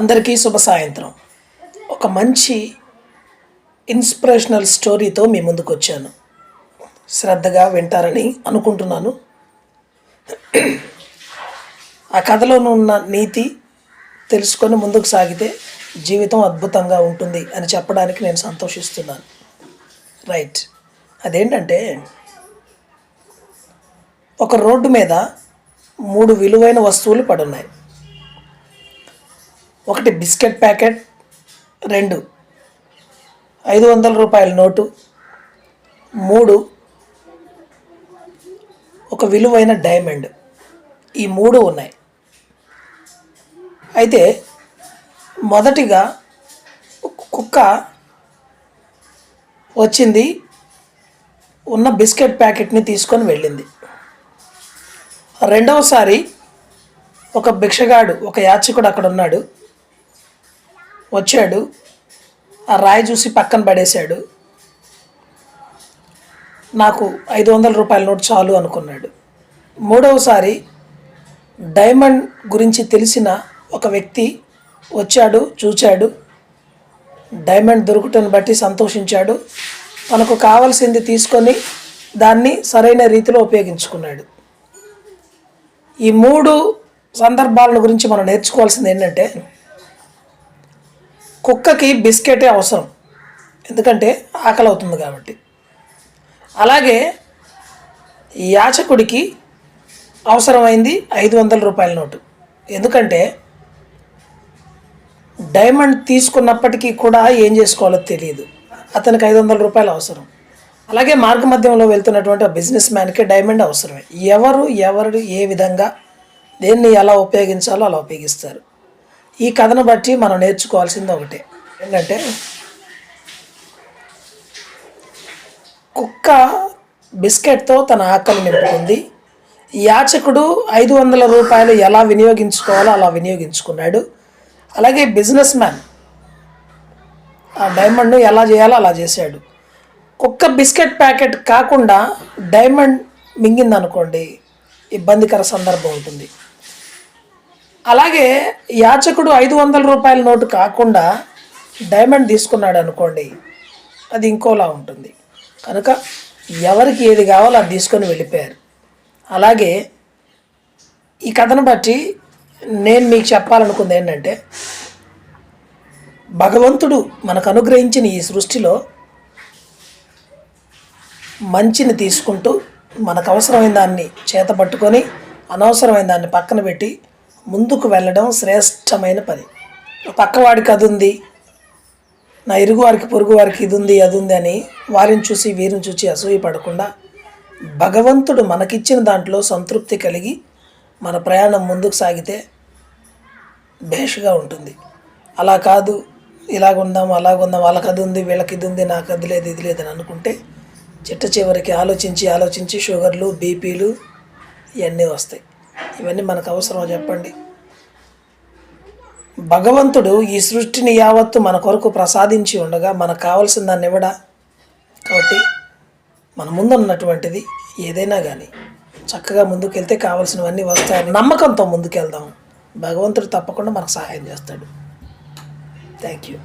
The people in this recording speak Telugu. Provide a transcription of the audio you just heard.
అందరికీ శుభ సాయంత్రం. ఒక మంచి ఇన్స్పిరేషనల్ స్టోరీతో మీ ముందుకు వచ్చాను శ్రద్ధగా వింటారని అనుకుంటున్నాను. ఆ కథలోనూ ఉన్న నీతి తెలుసుకొని ముందుకు సాగితే జీవితం అద్భుతంగా ఉంటుంది అని చెప్పడానికి నేను సంతోషిస్తున్నాను. రైట్. అదేంటంటే ఒక రోడ్డు మీద మూడు విలువైన వస్తువులు పడున్నాయి. ఒకటి బిస్కెట్ ప్యాకెట్ రెండు ఐదు వందల రూపాయల నోటు మూడు ఒక విలువైన డైమండ్. ఈ మూడు ఉన్నాయి. అయితే మొదటిగా కుక్క వచ్చింది ఉన్న బిస్కెట్ ప్యాకెట్ని తీసుకొని వెళ్ళింది. రెండవసారి ఒక భిక్షగాడు ఒక యాచకుడు అక్కడ ఉన్నాడు. వచ్చాడు. ఆ రాయి చూసి పక్కన పడేశాడు. నాకు ఐదు వందల రూపాయల నోట్ చాలు అనుకున్నాడు. మూడవసారి డైమండ్ గురించి తెలిసిన ఒక వ్యక్తి వచ్చాడు చూచాడు. డైమండ్ దొరుకుటను బట్టి సంతోషించాడు. తనకు కావలసింది తీసుకొని దాన్ని సరైన రీతిలో ఉపయోగించుకున్నాడు. ఈ మూడు సందర్భాలను గురించి మనం నేర్చుకోవాల్సింది ఏంటంటే కుక్కకి బిస్కెటే అవసరం. ఎందుకంటే ఆకలి అవుతుంది కాబట్టి. అలాగే యాచకుడికి అవసరమైంది ఐదు వందల రూపాయల నోటు. ఎందుకంటే డైమండ్ తీసుకున్నప్పటికీ కూడా ఏం చేసుకోవాలో తెలియదు. అతనికి ఐదు వందల రూపాయలు అవసరం. అలాగే మార్గ మధ్యంలో వెళ్తున్నటువంటి ఆ బిజినెస్ మ్యాన్కి డైమండ్ అవసరమే. ఎవరు ఎవరు ఏ విధంగా దేన్ని ఎలా ఉపయోగించాలో అలా ఉపయోగిస్తారు. ఈ కథను బట్టి మనం నేర్చుకోవాల్సింది ఒకటే. ఏంటంటే కుక్క బిస్కెట్తో తన ఆకలి నింపుకుంది. యాచకుడు ఐదు వందల రూపాయలు ఎలా వినియోగించుకోవాలో అలా వినియోగించుకున్నాడు. అలాగే బిజినెస్ మ్యాన్ ఆ డైమండ్ను ఎలా చేయాలో అలా చేశాడు. కుక్క బిస్కెట్ ప్యాకెట్ కాకుండా డైమండ్ మింగిందనుకోండి ఇబ్బందికర సందర్భం ఉంటుంది. అలాగే యాచకుడు ఐదు వందల రూపాయల నోటు కాకుండా డైమండ్ తీసుకున్నాడు అనుకోండి అది ఇంకోలా ఉంటుంది. కనుక ఎవరికి ఏది కావాలో అది తీసుకొని వెళ్ళిపోయారు. అలాగే ఈ కథను బట్టి నేను మీకు చెప్పాలనుకుంది ఏంటంటే భగవంతుడు మనకు అనుగ్రహించిన ఈ సృష్టిలో మంచిని తీసుకుంటూ మనకు అవసరమైన దాన్ని చేత పట్టుకొని అనవసరమైన దాన్ని పక్కన పెట్టి ముందుకు వెళ్ళడం శ్రేష్టమైన పని. పక్కవాడికి అది ఉంది నా ఇరుగు వారికి పొరుగు వారికి ఇది ఉంది అది ఉంది అని వారిని చూసి వీరిని చూసి అసూయ పడకుండా భగవంతుడు మనకిచ్చిన దాంట్లో సంతృప్తి కలిగి మన ప్రయాణం ముందుకు సాగితే భేషగా ఉంటుంది. అలా కాదు ఇలాగుందాం అలాగుందాం వాళ్ళకి అది ఉంది వీళ్ళకి ఇది ఉంది నాకు అది లేదు ఇది లేదని అనుకుంటే చిట్ట చివరికి ఆలోచించి ఆలోచించి షుగర్లు బీపీలు ఇవన్నీ వస్తాయి. ఇవన్నీ మనకు అవసరం చెప్పండి. భగవంతుడు ఈ సృష్టిని యావత్తు మన కొరకు ప్రసాదించి ఉండగా మనకు కావాల్సిన దాన్ని ఇవ్వడా కాబట్టి మన ముందు ఉన్నటువంటిది ఏదైనా కానీ చక్కగా ముందుకెళ్తే కావాల్సినవన్నీ వస్తాయని నమ్మకంతో ముందుకెళ్దాం. భగవంతుడు తప్పకుండా మనకు సహాయం చేస్తాడు. Thank you